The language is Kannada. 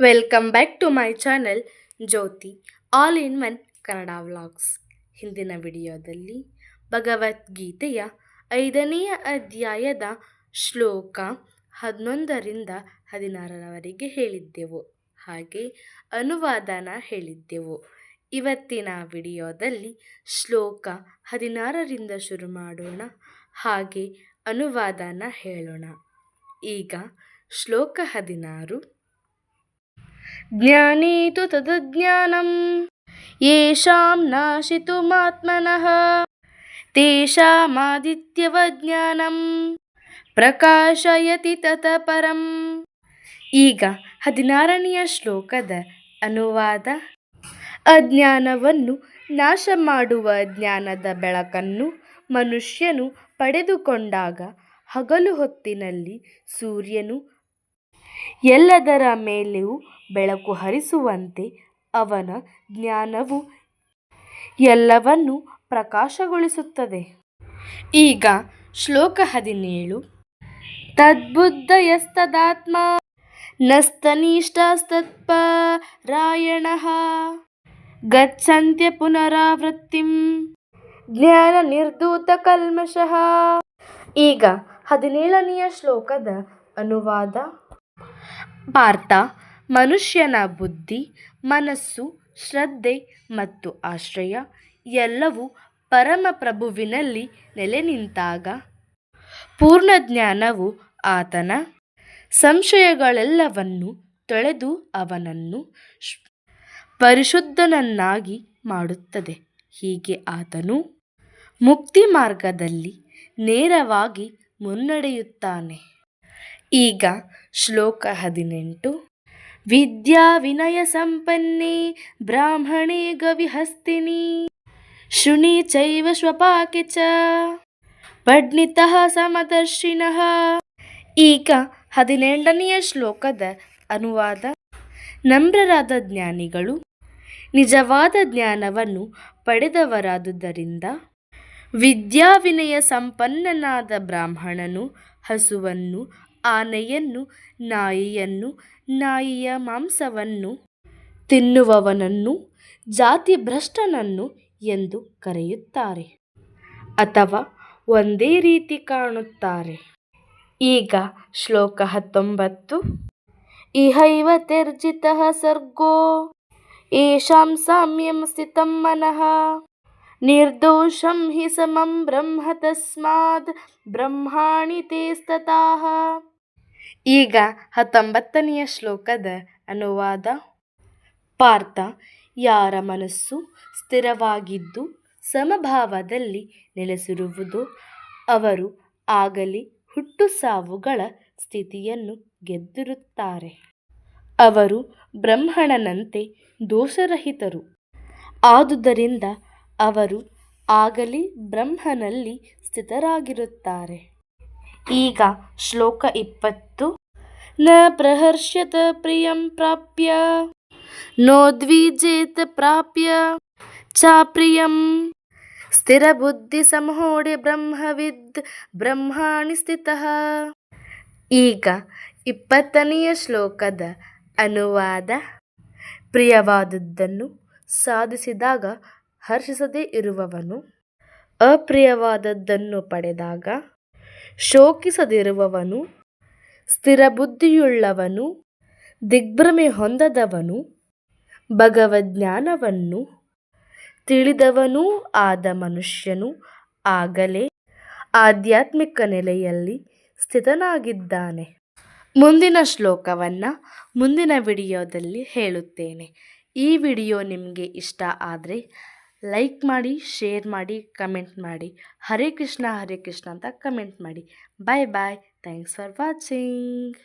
Welcome back to my channel Jyoti all in one Kannada vlogs ಹಿಂದಿನ ವಿಡಿಯೋದಲ್ಲಿ ಭಗವದ್ಗೀತೆಯ ಐದನೆಯ ಅಧ್ಯಾಯದ ಶ್ಲೋಕ ಹನ್ನೊಂದರಿಂದ ಹದಿನಾರರವರೆಗೆ ಹೇಳಿದ್ದೆವು. ಹಾಗೆ ಅನುವಾದನ ಹೇಳಿದ್ದೆವು. ಇವತ್ತಿನ ವಿಡಿಯೋದಲ್ಲಿ ಶ್ಲೋಕ ಹದಿನಾರರಿಂದ ಶುರು ಮಾಡೋಣ. ಹಾಗೆ ಅನುವಾದನ ಹೇಳೋಣ. ಈಗ ಶ್ಲೋಕ ಹದಿನಾರು. ಜ್ಞಾನೇ ತು ತದಜ್ಞಾನಂ ಯೇಷಾಂ ನಾಶಿತುಮಾತ್ಮನಃ ತೇಷಾಮಾದಿತ್ಯವಜ್ಞಾನಂ ಪ್ರಕಾಶಯತಿ ತತ ಪರಂ ಈಗ ಹದಿನಾರನೆಯ ಶ್ಲೋಕದ ಅನುವಾದ, ಅಜ್ಞಾನವನ್ನು ನಾಶ ಮಾಡುವ ಜ್ಞಾನದ ಬೆಳಕನ್ನು ಮನುಷ್ಯನು ಪಡೆದುಕೊಂಡಾಗ ಹಗಲು ಹೊತ್ತಿನಲ್ಲಿ ಸೂರ್ಯನು ಎಲ್ಲದರ ಮೇಲೆಯೂ ಬೆಳಕು ಹರಿಸುವಂತೆ ಅವನ ಜ್ಞಾನವು ಎಲ್ಲವನ್ನು ಪ್ರಕಾಶಗೊಳಿಸುತ್ತದೆ. ಈಗ ಶ್ಲೋಕ ಹದಿನೇಳು. ತದ್ಬುದ್ಧಯಸ್ತದಾತ್ಮ ನಸ್ತನಿಷ್ಠಸ್ತತ್ಪರಾಯಣ ಗಚ್ಚಂತ್ಯ ಪುನರಾವೃತ್ತಿಂ ಜ್ಞಾನ ನಿರ್ದೂತ ಕಲ್ಮಶಃ ಈಗ ಹದಿನೇಳನೆಯ ಶ್ಲೋಕದ ಅನುವಾದ. ಪಾರ್ಥ ಮನುಷ್ಯನ ಬುದ್ಧಿ, ಮನಸ್ಸು, ಶ್ರದ್ಧೆ ಮತ್ತು ಆಶ್ರಯ ಎಲ್ಲವೂ ಪರಮಪ್ರಭುವಿನಲ್ಲಿ ನೆಲೆ ನಿಂತಾಗ. ಪೂರ್ಣ ಜ್ಞಾನವು ಆತನ ಸಂಶಯಗಳೆಲ್ಲವನ್ನು ತೊಳೆದು ಅವನನ್ನು ಪರಿಶುದ್ಧನನ್ನಾಗಿ ಮಾಡುತ್ತದೆ. ಹೀಗೆ ಆತನು ಮುಕ್ತಿ ಮಾರ್ಗದಲ್ಲಿ ನೇರವಾಗಿ ಮುನ್ನಡೆಯುತ್ತಾನೆ. ಈಗ ಶ್ಲೋಕ ಹದಿನೆಂಟು. ವಿದ್ಯಾ ವಿನಯ ಸಂಪನ್ನೆ ಬ್ರಾಹ್ಮಣೇ ಗವಿಹಸ್ತಿನಿ ಶೃಣಿ ಚೈವ ಶ್ವಪಾಕೆ ಚ. ಪಡ್ನಿತಃ ಸಮದರ್ಶಿನಃ. ಈಗ ಹದಿನೆಂಟನೆಯ ಶ್ಲೋಕದ ಅನುವಾದ. ನಮ್ರರಾದ ಜ್ಞಾನಿಗಳು ನಿಜವಾದ ಜ್ಞಾನವನ್ನು ಪಡೆದವರಾದುದರಿಂದ ವಿದ್ಯಾವಿನಯ ಸಂಪನ್ನನಾದ ಬ್ರಾಹ್ಮಣನು ಹಸುವನ್ನು ಆನೆಯನ್ನು, ನಾಯಿಯನ್ನು, ನಾಯಿಯ ಮಾಂಸವನ್ನು, ತಿನ್ನುವವನನ್ನು ಜಾತಿ ಭ್ರಷ್ಟನನ್ನು ಎಂದು ಕರೆಯುತ್ತಾರೆ. ಅಥವಾ ಒಂದೇ ರೀತಿ ಕಾಣುತ್ತಾರೆ. ಈಗ ಶ್ಲೋಕ ಹತ್ತೊಂಬತ್ತು. ಇಹೈವ ತ್ಯರ್ಜಿತಃ ಸರ್ಗೋ, ಏಷಾಂ ಸಾಮ್ಯಂ ಸ್ಥಿತಂ ಮನಃ, ನಿರ್ದೋಷಂ ಹಿ ಸಮಂ ಬ್ರಹ್ಮ ತಸ್ಮಾದ್, ಬ್ರಹ್ಮಾಣಿ ತೇಸ್ತತಾಹ ಈಗ ಹತ್ತೊಂಬತ್ತನೆಯ ಶ್ಲೋಕದ ಅನುವಾದ. ಪಾರ್ಥ, ಯಾರ ಮನಸ್ಸು ಸ್ಥಿರವಾಗಿದ್ದು ಸಮಭಾವದಲ್ಲಿ ನೆಲೆಸಿರುವುದೋ, ಅವರು ಆಗಲಿ ಹುಟ್ಟು ಸಾವುಗಳ ಸ್ಥಿತಿಯನ್ನು ಗೆದ್ದಿರುತ್ತಾರೆ. ಅವರು ಬ್ರಹ್ಮಣನಂತೆ ದೋಷರಹಿತರು. ಆದುದರಿಂದ ಅವರು ಆಗಲಿ ಬ್ರಹ್ಮನಲ್ಲಿ ಸ್ಥಿತರಾಗಿರುತ್ತಾರೆ. ಈಗ ಶ್ಲೋಕ ಇಪ್ಪತ್ತು. ನ ಪ್ರಹರ್ಷ್ಯತ ಪ್ರಿಯಂ ಪ್ರಾಪ್ಯ ನೋದ್ವಿಜೇತ ಪ್ರಾಪ್ಯ ಚಾಪ್ರಿಯಂ ಸಂಹೋಡೆ ಬ್ರಹ್ಮವಿದ್ ಬ್ರಹ್ಮಾಣಿ ಸ್ಥಿತಃ. ಈಗ ಇಪ್ಪತ್ತನೆಯ ಶ್ಲೋಕದ ಅನುವಾದ. ಪ್ರಿಯವಾದದ್ದನ್ನು ಸಾಧಿಸಿದಾಗ ಹರ್ಷಿಸದೇ ಇರುವವನು. ಅಪ್ರಿಯವಾದದ್ದನ್ನು ಪಡೆದಾಗ ಶೋಕಿಸದಿರುವವನು, ಸ್ಥಿರಬುದ್ಧಿಯುಳ್ಳವನು, ದಿಗ್ಭ್ರಮೆ ಹೊಂದದವನು, ಭಗವಜ್ಞಾನವನ್ನು ತಿಳಿದವನೂ ಆದ ಮನುಷ್ಯನು ಆಗಲೇ ಆಧ್ಯಾತ್ಮಿಕ ನೆಲೆಯಲ್ಲಿ ಸ್ಥಿತನಾಗಿದ್ದಾನೆ. ಮುಂದಿನ ಶ್ಲೋಕವನ್ನು ಮುಂದಿನ ವಿಡಿಯೋದಲ್ಲಿ ಹೇಳುತ್ತೇನೆ. ಈ ವಿಡಿಯೋ ನಿಮಗೆ ಇಷ್ಟ ಆದರೆ ಲೈಕ್ ಮಾಡಿ ಶೇರ್ ಮಾಡಿ ಕಮೆಂಟ್ ಮಾಡಿ ಹರೇ ಕೃಷ್ಣ ಹರೇ ಕೃಷ್ಣ ಅಂತ ಕಮೆಂಟ್ ಮಾಡಿ bye bye thanks for watching